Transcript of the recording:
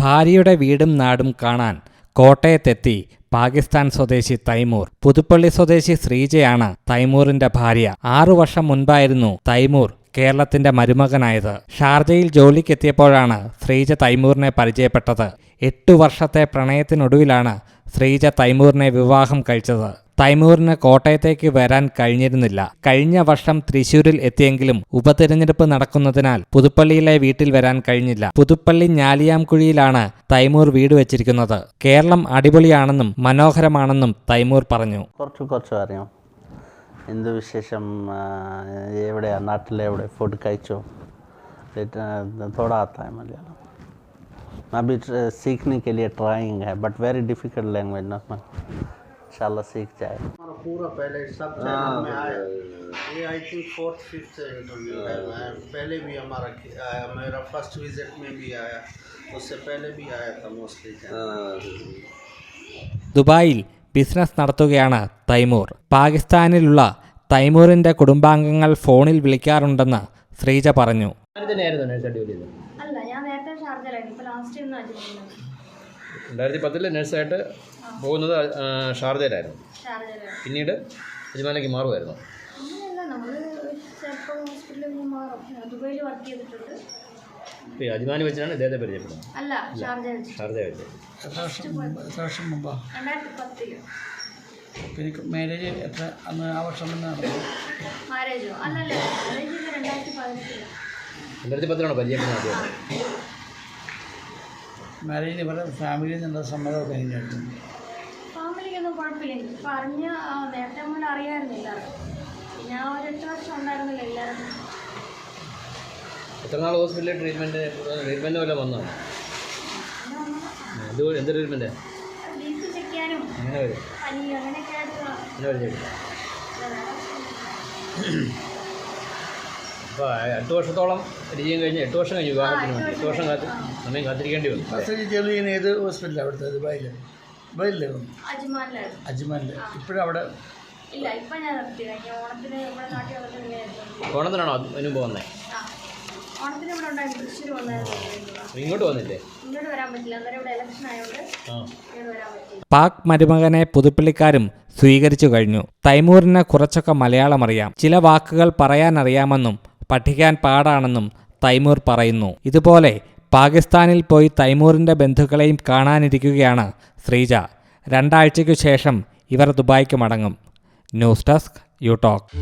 ഭാര്യയുടെ വീടും നാടും കാണാൻ കോട്ടയത്തെത്തി പാകിസ്ഥാൻ സ്വദേശി തൈമൂർ. പുതുപ്പള്ളി സ്വദേശി ശ്രീജയാണ് തൈമൂറിന്റെ ഭാര്യ. ആറു വർഷം മുൻപായിരുന്നു തൈമൂർ കേരളത്തിന്റെ മരുമകനായത്. ഷാർജയിൽ ജോലിക്കെത്തിയപ്പോഴാണ് ശ്രീജ തൈമൂറിനെ പരിചയപ്പെട്ടത്. എട്ടു വർഷത്തെ പ്രണയത്തിനൊടുവിലാണ് ശ്രീജ തൈമൂറിനെ വിവാഹം കഴിച്ചത്. തൈമൂറിന് കോട്ടയത്തേക്ക് വരാൻ കഴിഞ്ഞിരുന്നില്ല. കഴിഞ്ഞ വർഷം തൃശൂരിൽ എത്തിയെങ്കിലും ഉപതെരഞ്ഞെടുപ്പ് നടക്കുന്നതിനാൽ പുതുപ്പള്ളിയിലെ വീട്ടിൽ വരാൻ കഴിഞ്ഞില്ല. പുതുപ്പള്ളി ഞാലിയാംകുഴിയിലാണ് തൈമൂർ വീട് വെച്ചിരിക്കുന്നത്. കേരളം അടിപൊളിയാണെന്നും മനോഹരമാണെന്നും തൈമൂർ പറഞ്ഞു. കുറച്ച് കുറച്ച് അറിയാം. എന്ത് വിശേഷം? എവിടെയാ? നാട്ടിലെവിടെ ഫുഡ് കഴിച്ചോ? തൊടാത്ത മലയാളം. अभी ट्र- सीखने के लिए ट्राइंग है बट वेरी डिफिकल्ट लैंग्वेज ना इंशाल्लाह सीख जाए हमारा पूरा पहले सब चैनल में आया ये I think fourth fifth interview है मैं पहले भी हमारा कि- आया मेरा फर्स्ट विजिट में भी आया उससे पहले भी आया था मोस्टली ദുബായിൽ ബിസിനസ് നടത്തുകയാണ് തൈമൂർ പാകിസ്ഥാനിലുള്ള തൈമൂറിന്റെ കുടുംബാംഗങ്ങൾ ഫോണിൽ വിളിക്കാറുണ്ടെന്ന് ശ്രീജ പറഞ്ഞു ഷാർജയിലായിരുന്നു ഇപ്പോൾ ലാസ്റ്റ് ഇന്ന് അജ്മീറിലാണ് രണ്ടായിരത്തി പത്തിൽ നഴ്സായിട്ട് പോകുന്നത് ഷാർജയിലായിരുന്നു പിന്നീട് അജ്മാലേക്ക് മാറുമായിരുന്നു. അങ്ങനെയല്ല നമ്മൾ ചിലപ്പോൾ ഹോസ്പിറ്റലിൽ മാറും. ദുബൈയിൽ വർക്ക് ചെയ്തിട്ടുണ്ട്. അജ്മാനി വെച്ചാണ് ഇദ്ദേഹത്തെ പരിചയപ്പെടുന്നത്. അല്ല ഷാർജ വെച്ച്. വർഷം മുമ്പ് രണ്ടായിരത്തി പത്തിൽ പിന്നെ മാരേജ് എത്ര അന്ന് ആ വർഷം മാരേജോ അല്ലല്ല രണ്ടായിരത്തി പത്തിലാണ് പരിചയപ്പെടുന്നത് മാരേജിന് ഇവരുടെ ഫാമിലിയിൽ നിന്നുള്ള സമ്മതമൊക്കെ കഴിഞ്ഞായിരുന്നു ഫാമിലിക്കൊന്നും കുഴപ്പമില്ല. എനിക്ക് പറഞ്ഞ നേരത്തെ മുതൽ അറിയാമായിരുന്നു എല്ലാവർക്കും പിന്നെ ആ ഒരു എട്ട് വർഷം ഉണ്ടായിരുന്നില്ല എല്ലാവരും. എത്ര നാൾ ഹോസ്പിറ്റലിൽ ട്രീറ്റ്മെന്റ് ട്രീറ്റ്മെന്റ് വല്ല വന്നോ? എന്ത് എന്ത് ട്രീറ്റ്മെന്റ് അങ്ങനെ വരും. അങ്ങനെ അപ്പോൾ എട്ട് വർഷത്തോളം പരിചയം കഴിഞ്ഞ് എട്ട് വർഷം കഴിഞ്ഞ് വിവാഹത്തിന് വേണ്ടി. എട്ട് വർഷം കാത്ത് സമയം കാത്തിരിക്കേണ്ടി വന്നു. ഫസ്റ്റ് ജോലി ചെയ്യുന്ന ഏത് ഹോസ്പിറ്റലാണ് അവിടുത്തെ? ദുബായിൽ ദുബായിലേ. അജ്മാനിലായിരുന്നു അജ്മാനിൽ ഇപ്പോഴും അവിടെ ഇല്ല ഇപ്പം ഞാൻ നിർത്തി കഴിഞ്ഞ ഓണത്തിന് നമ്മുടെ നാട്ടിൽ വന്നിട്ട് ഇങ്ങനെയായിരുന്നു ഓണത്തിനാണോ അതിന് പോകുന്നത് ആ. ഓണത്തിന് ഇവിടെ ഉണ്ടായിരുന്നു. തൃശ്ശൂർ വന്നായിരുന്നു. ഇങ്ങോട്ട് വന്നില്ലേ? ഇങ്ങോട്ട് വരാൻ പറ്റില്ല. അന്നേരം ഇലക്ഷൻ ആയതുകൊണ്ട് ആ. ഇങ്ങോട്ട് വരാൻ പറ്റില്ല പാക് മരുമകനെ പുതുപ്പള്ളിക്കാരും സ്വീകരിച്ചു കഴിഞ്ഞു. തൈമൂറിന് കുറച്ചൊക്കെ മലയാളം അറിയാം ചില വാക്കുകൾ പറയാനറിയാമെന്നും പഠിക്കാൻ പാടാണെന്നും തൈമൂർ പറയുന്നു. ഇതുപോലെ പാകിസ്ഥാനിൽ പോയി തൈമൂറിന്റെ ബന്ധുക്കളെയും കാണാനിരിക്കുകയാണ് ശ്രീജ. രണ്ടാഴ്ചയ്ക്കു ശേഷം ഇവർ ദുബായ്ക്ക് മടങ്ങും. News desk you talk